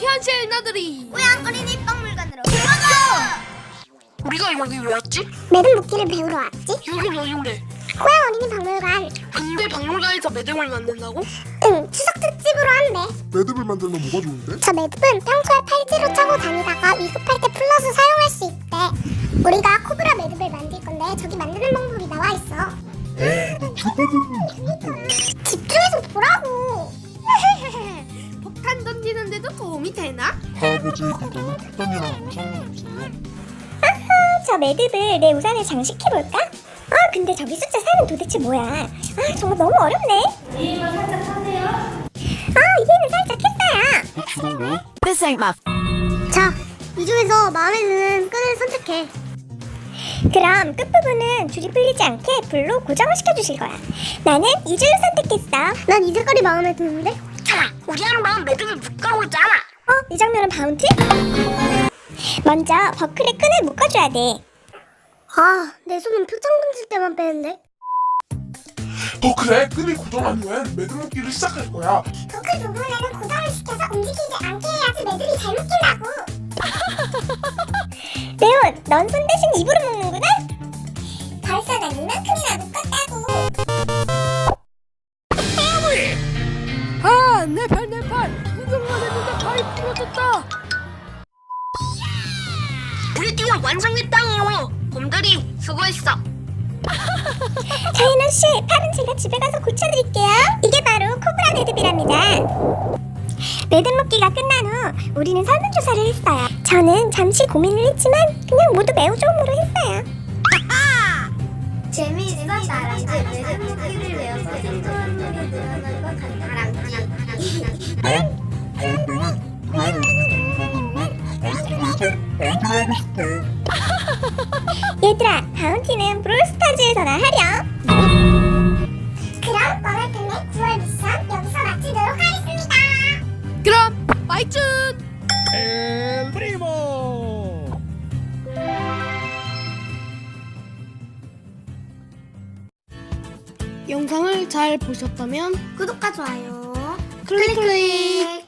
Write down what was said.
현실 나들이 꼬양거리니 박물관으로 가자. 우리가 여기 왜 왔지? 매듭 묶기를 배우러 왔지? 여긴 어딘데? 고양 어린이 박물관. 근데 박물관에서 매듭을 만든다고? 응, 추석 특집으로 한대. 매듭을 만들면 뭐가 좋은데? 저 매듭은 평소에 팔찌로 차고 다니다가 위급할 때 풀러서 사용할 수 있대. 우리가 코브라 매듭을 만들 건데 저기 만드는 방법이 나와 있어. 할아버지 그거는 폭탄이랑 상관없어요 저 매듭을 내 우산에 장식해볼까? 아 근데 저기 숫자 4는 도대체 뭐야? 아 정말 너무 어렵네. 이해만 살짝 하세요. 아 이해는 살짝 했어요. 그런 거? This ain't my 자, 이 중에서 마음에 드는 끈을 선택해. 그럼 끝부분은 줄이 풀리지 않게 불로 고정을 시켜주실 거야. 나는 이 줄로 선택했어. 난 이 색깔이 마음에 드는데? 자, 우리 한번 매듭을 묶어보잖아 어? 이 장면은 바운티? 먼저 버클에 끈을 묶어줘야 돼. 아, 내 손은 표창 던질 때만 빼는데. 어 그래? 끈을 고정하면 매듭 묶기를 시작할 거야 버클 부분에는 고정을 시켜서 움직이지 않게 해야지 매듭이 잘 묶인다고. 레온, 넌 손 대신 입으로 묶는 부러졌다! 우리 팀은 완성했다고! 곰돌이, 수고했어! 자이너 씨, 팔은 제가 집에 가서 고쳐드릴게요. 이게 바로 코브라 매듭이랍니다. 매듭 묶기가 끝난 후 우리는 설문조사를 했어요. 저는 잠시 고민을 했지만 그냥 모두 매우 좋음으로 했어요. 재미있어 나랑지 매듭 묶기를 외워서 생존력이 늘어난 것 같아. 다 아이들하고 싶어 얘들아, 바운티는 브롤스타즈에서나 하렴. 그럼 오늘 끝내 9월 미션 여기서 마치도록 하겠습니다. 그럼, 빠이쭌! 엘 프리모 영상을 잘 보셨다면 구독과 좋아요. 클릭 클릭!